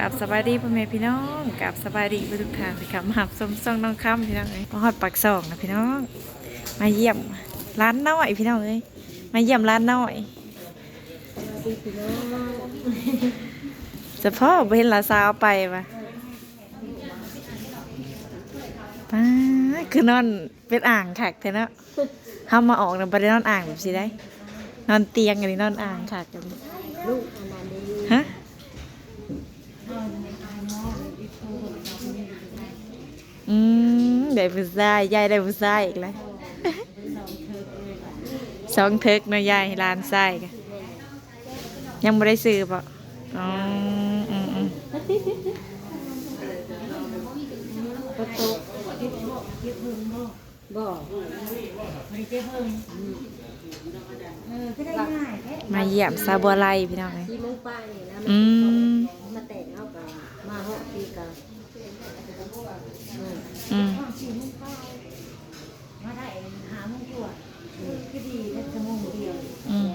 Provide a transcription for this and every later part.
กับสบายดีพ่อแม่พี่น้องกับสบายดีทุกท่านที่ขับมาหับสมซองน้องคำพี่น้องเอ้ยมาฮอดปากซองนะพี่น้อง มาเยี่ยมร้านน้อยพี่น้องเอ้ยมาเยี่ยมร้านน้อยจะพ่อไปเห็นลานสาวไปปะป้าคือนอนเป็นอ่างคักเถอะนาะห้ามมาออกนะไปได้นอนอ่างแบบสิได้ นอนเตียงกันนี่นอนอ่างคักกันลูกอันนั้นดี ฮะ อืมได้ผู้ชายยายได้ผู้ชายอีกแล้วสองเทิกเนาะยายร้านไส้กันยังไม่ได้ซื้อปะอ๋ออืมอืมก็โตกบ่มาเยี่ยมซาบัวไลพี่น้องเลยที่มุ้งป้านี่นะอืมมาแต่งเอากับมาเหาะปีกับ อืมมาได้หามุ้งตัวคือดีแค่ชั่วโมงเดียวอืม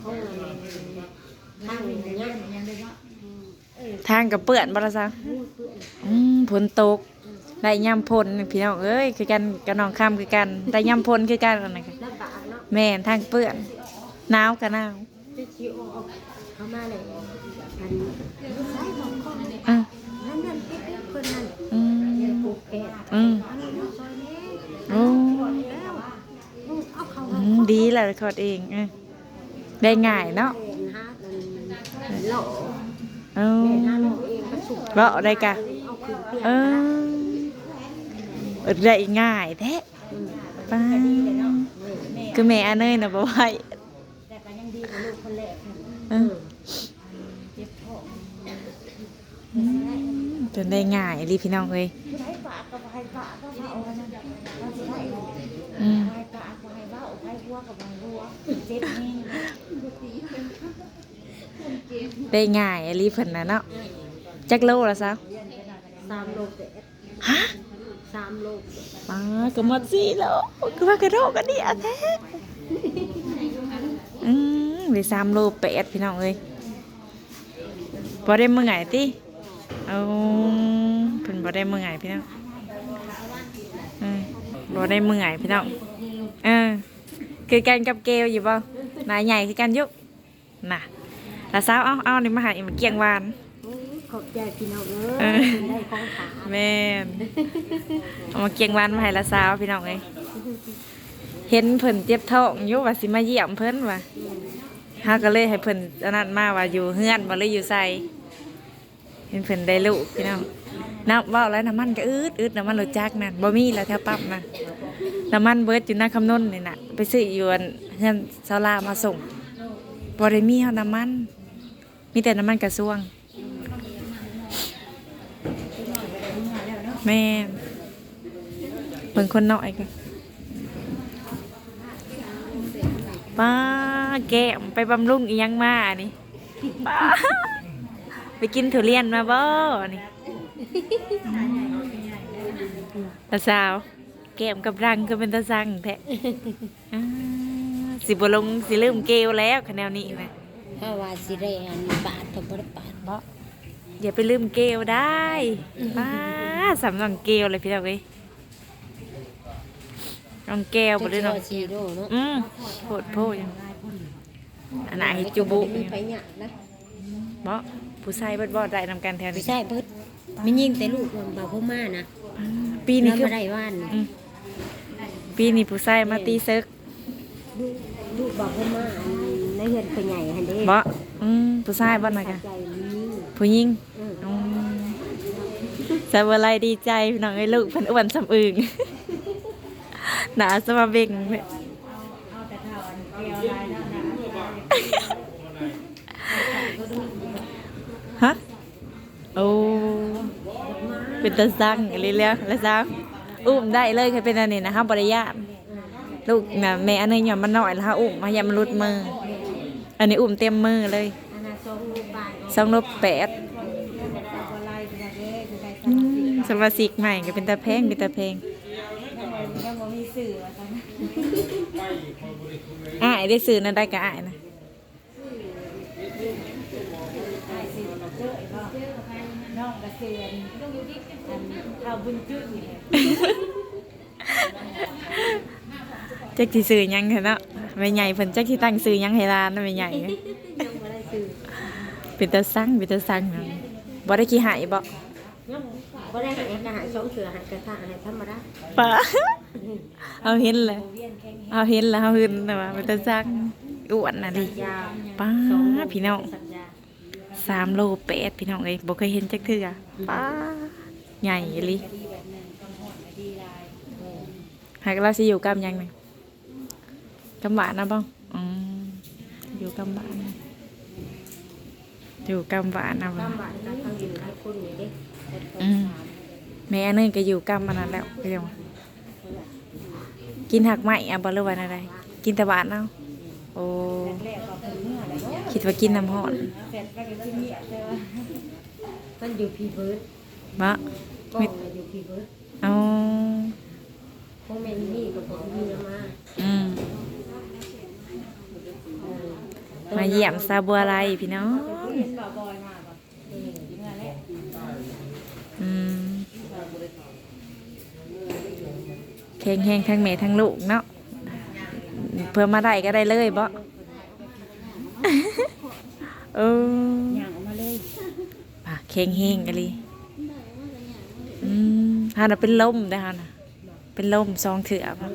เขาทางนี้ยังยังเลยว่าทางกับเปื่อนบ่ละซะอืมฝนตกได้ย่ำพลพี่น้องเอ้ยคือกันกับน้องคำคือกันได้ย่ำพลคือกันนั่นนะค่ะลำบากเนาะแม่นทางเปื่อนหนาวกับหนาว จะชิวออกเขามาเลยอันใช้ของคน อืม นั่นนั่นเอ๊ะคนนั้น อืม ปลูกแพะ อืมอันนั้นซอยนี้โอ้แล้วเอาเขาอืมดีแหละขอดเองเอได้ง่ายเนาะเห็นฮะมันหล่อเออแม่หน้าเรองก็สุกเลาะได้กะเออได้ง่ายแท้ป้าคือแม่อันเนยนะบ่ไหวแต่ก็ยังดีกว่าลูกคนแรกเออจนได้ง่ายรีพี่น้องเอ้ย ใดฝากกับใครฝากก็เอาอันนั้นเราสิได้อืมใครฝากกับใครว่าใครหัวกับใครหัวเจ็บนี่ได้ง่ายรีเพิ่นน่ะเนาะจักโลละซะสามโลเจ็ดฮะสามโลป้าก็หมดสี่โลคือว่ากระโดดกันดีอะแท้อืมได้สามโลแปดพี่น้องเอ้ยบ่ได้มื้อไงติเอาเพิ่นบ่ได้มื้อไงพี่น้องอืม บ่ได้มื้อไงพี่น้องเออคือกันกับเกลอยู่บ่นายใหญ่คือกันอยุน่ะแล้วสาวเอาเอานี่มาหาอีมาเกียงหวานขอบใจพี่น้องเอเอ้อยได้ของขาแม่นเอามาเกียงหวานมาให้ละสาวพี่น้องเอ้ยเห็นเพิ่นเจ็บท้องอยู่ว่าสิมาเยี่ยมเพิ่นว่าเฮาก็เลยให้เพิ่นอันนั้นมาว่าอยู่เฮือนบ่เลยอยู่ไสเห็นเพิ่นได้ลูกพี่น้อง น้ำว้าแล้วน้ำมันก็อืดอืดน้ำมันรถจักรนั่นบ่มีแล้วแถวปั๊มน่ะน้ำมันเบิดอยู่หน้าคำนนนี่น่ะไปซื้ออยู่นเฮือนซาลามาส่งบ่ได้มีเฮาน้ำมัน มีแต่น้ำมันกระทรวงแม่เบิ่งคนน้อยกันป้าแก้มไปบำรุงอียังมานี่ป้าไปกินทุเรียนมาบ่นี่ ตาสาว แก้มกับรังก็เป็นตาสั่งแท้อ่าสิบ่ลงสิลืมเกลแล้วคะแนวนี้นะถ้าว่าสิได้อันบาทก็บ่ได้บาทบ่อย่าไปลืมเกลได้ป้าสำนังเกลเลยพี่น้องเอ้ยน้องแก้วบ่ได้น้องซีโร่เนาะอืมโพดโพดยังอันไหนจูบุมีไผหยักนะบ่ผู้ชายเบิดบ่ได้นำกันแถวไม่นี้ใช่เบิด ไม่ยิ่งแต่ลูกมันบ่พ่อมานะอืมปีนี้คือแล้วมาได้ว่านนะอืม ปีนี้ผู้ชายมาตีเซิกลูกลูกบ่พ่อมาอันในเฮือนคนใหญ่หั่นเด้บ่อืมผู้ชายบ่น่ะกันใจนี้ผู้หญิงเอออืมสบายดีใจพี่น้องเอ้ยลูกเพิ่นอ้วนสำอึงหนาสมาเบ่งเว้ยฮะโอ้ เป็นตาสั่งอะไรเลี้ยแล้วซังอุ้มได้เลยเคยเป็นอันนี้นะครับบริยานลูกนะแม่อันนี้หย่อนมันหน่อยแล้วฮะอุ้มมาอย่ามันรุดมือ อันนี้อุ้มเต็มมือเลยสองลบแปดแต่บ่ไล่ก็ได้เด้คือได้อืมสมาชิกใหม่ก็เป็นตาแพงเป็นตาแพงยังอ่ายได้ซื้อนั่นได้ก็อ่ายนะน้องกระเซียนอัน ข้าวบุญจุ้ยนี่แหละจักสิซื้อหยังเถอะเนาะแม่ใหญ่เพิ่นจักสิตั้งซื้อหยังให้ร้านนะแม่ใหญ่ยังบ่ได้ซื้อเป็นตาสั่งเป็นตาสั่งนะบ่ได้ขี้หายบ่ยังบ่ได้ให้อาหารสองเสืออาหารกระทะอาหารธรรมดาป้าเอาเห็นแล้วเอาเห็นแล้วเอาหึนแต่ว่าเป็นตาสั่งอ้วนน่ะดิยาป้าสองโลพี่น้องสัญญาสามโลแปดพี่น้องเอ้ยบ่เคยเห็นจักเทื่อป้า ใหญ่อีหลิหากเราสิอยู่กับหยังนี่กำหวานนะบ้องอืมอยู่กำหวานนะอยู่กำหวานนะบ้ตาองมบ้านก็ทางอยู่หลายคนนี่เด้อืมแม่อันนึงก็อยู่กำมันนั้นแล้วก็ยังว่ากินหักไหมอะบ่หรือว่าอะไรกินแต่หวานเอาโอ้คิดว่ากินน้ำหอนเสร็จไปก็ที่นี่เจอมันอยู่พีเบิร์ด บะกล้องน่ะอยู่พีเบิร์ดเอาพวกแม่นี่ก็บอกมีมาอืมเออมาเยี่ยมซาบัวไรพี่น้องเห็นบ่าวบอยมาบ่เออยิงอะไรอืมแข็งแห้งทั้งแม่ทั้งลูกเนาะเพื่อมาได้ก็ได้เลยบ่เออย่างออกมาเลยป่ะแข็งแห้งกันเลย อืมฮาน่ะเป็นลมได้อฮาน่ะ เป็นลมสองเถื่อป่ะ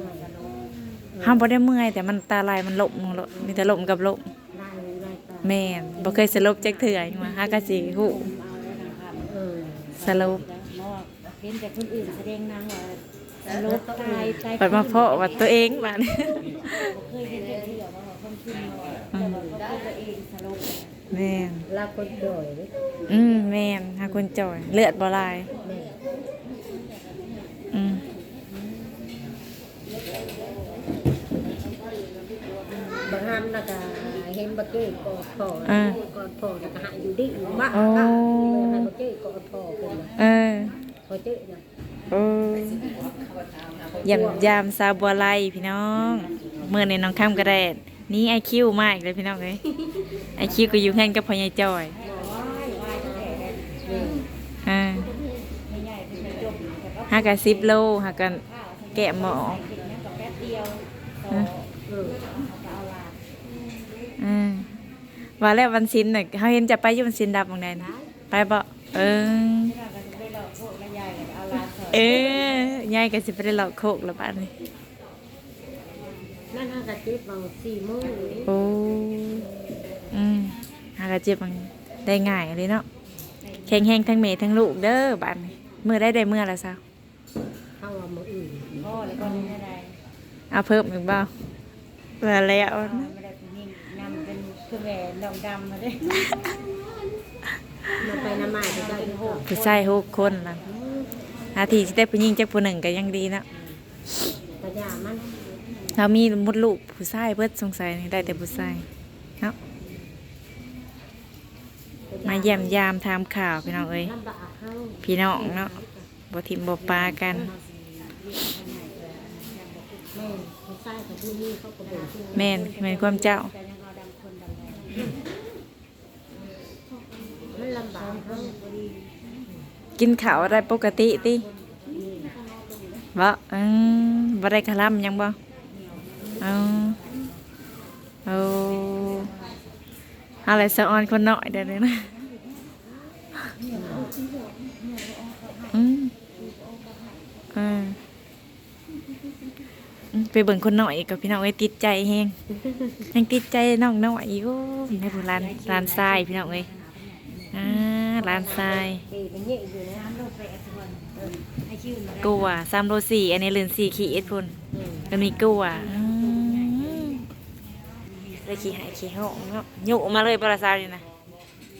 ห้ามบ่ได้เมื่อยแต่มันตาลายมันลมลงมีแต่ลมกับลมได้ได้ตาแม่นบ่เคยสลบจักเถื่อจังว่าฮากะสิฮู้เออสลบเนาะเห็นแต่คนอื่นแสดงนางว่าลบตายตายเปิดมาเพาะว่าตัวเองบ้านเคยเห็นแต่ที่แบบว่าคนขึ้นมาแต่ว่าเขาตัวเองสลบแม่นลาคนจ่อยเด้อืมแม่นหาคนจ่อย เลือดบ่ลาย แม่ อืม บางงามน่ะก็เห็นบักเก้กอดพ่ออ่า กอดพ่อแล้วก็หาอยู่ดิอยู่บ้านโอ้ก็ให้บักเก้กอดพ่อเพิ่นน่ะเออพอเจ้น่ะโอ้ยำยามซาบัวไลพี่น้องเมื่อในน้องข้ามกระแดดนี่ไอคิวมากเลยพี่น้องเอ้ยไอคิวก็อยู่แห่งกับพ่อใหญ่จอยอ่าหากันสิบโลหากันแกะหมอ เออม ว่าแล้ววันศิลน่ะเขาเห็นจะไปอยู่วันศิลดับตรงไหนนะไปบ่เออเออยายก็สิไปได้หลอกโคกแล้วบ้านนี้นั่นหากะเจ็บบาง4มื้อนี่โอ้อืมหากระเจ็บมันได้ง่ายเลยเนาะแข็งแห้งทั้งเมทั้งลูกเด้อบ้านนี้มือได้ได้มือละซะเข้าว่ามื้ออื่นพ่อแล้วก็ไม่ได้เอาเพิ่มอีกบ่เพื่อแล้วไม่ได้ผู้หญิงนำเป็น คือแหวนดำดำมาด้วยมาไปน้ำไม้ก็ได้โหผู้ชายหกคนล่ะอาทีสิได้ผู้หญิงจักผู้หนึ่งก็ยังดีเนาะกระยามันเรามีมดลูกผู้ชายเบิดสงสัยนี่ได้แต่ผู้ชายเนาะมาเยี่ยมยามทำข่าวพี่น้องเอ้ยลำบากเฮาพี่น้องเนาะบ่ทิมบ่ปากันแม่ผู้ชายกับผู้นี้เขาก็บ่ชื่อแม่นแม่นความเจ้า มันลำบากเฮากินข้าวได้ปกติติบ่อืมบ่ได้คลำหยังบ่เอาเอาอะไรสะออนคนน้อยเด้อนะอืมอืมอืม ไปเบิ่งคนน้อยกับพี่น้องเอ้ยติดใจแฮงยังติดใจน้องน้อยอยู่ในโบราณร้านทรายพี่น้องเอ้ยอ่าร้านทรายเอ้ยเป็นเยอะอยู่นะน้ำลงไปอัศวรเออให้ชื่อมันกัวสามโลสี่อันนี้เรือนสี่ขีเอ็ดพุ่นอืมก็มีกัวอืมเลยขี่หายขี่ห้องเนาะโยกมาเลยปลาซาเลยนะ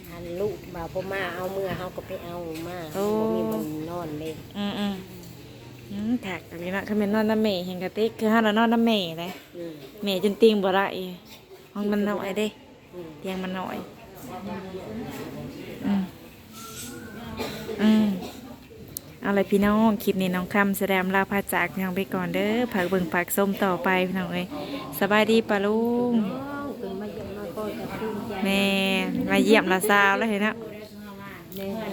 อันลูกบ่าวพ่อมาเอาเมื่อเฮาก็ไปเอามาโอ้บ่มีมันนอนเลย อืมอืม อืมถักอันนี้ละเขาแม่นนอนน้ำเมย์เห็นกระติกคือห้าเรานอนน้ำเมย์เลยเมย์จนเตียงบ่ได้ห้องมันหน่อยเด้เตียงมันหน่อยอืมอืมเอาละพี่น้องคลิปนี้น้องคำแสดงลาพาจากยังไปก่อนเด้อผักบึงผักส้มต่อไปพี่น้องเอ้ยสบายดีปะลุงแม่มาเยี่ยมลาซาวแล้วเห็นนะ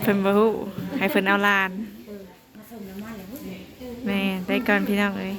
เพิ่นบ่ฮู้ให้เพิ่นเอาลาน แม่ได้ก่อนพี่น้องเลย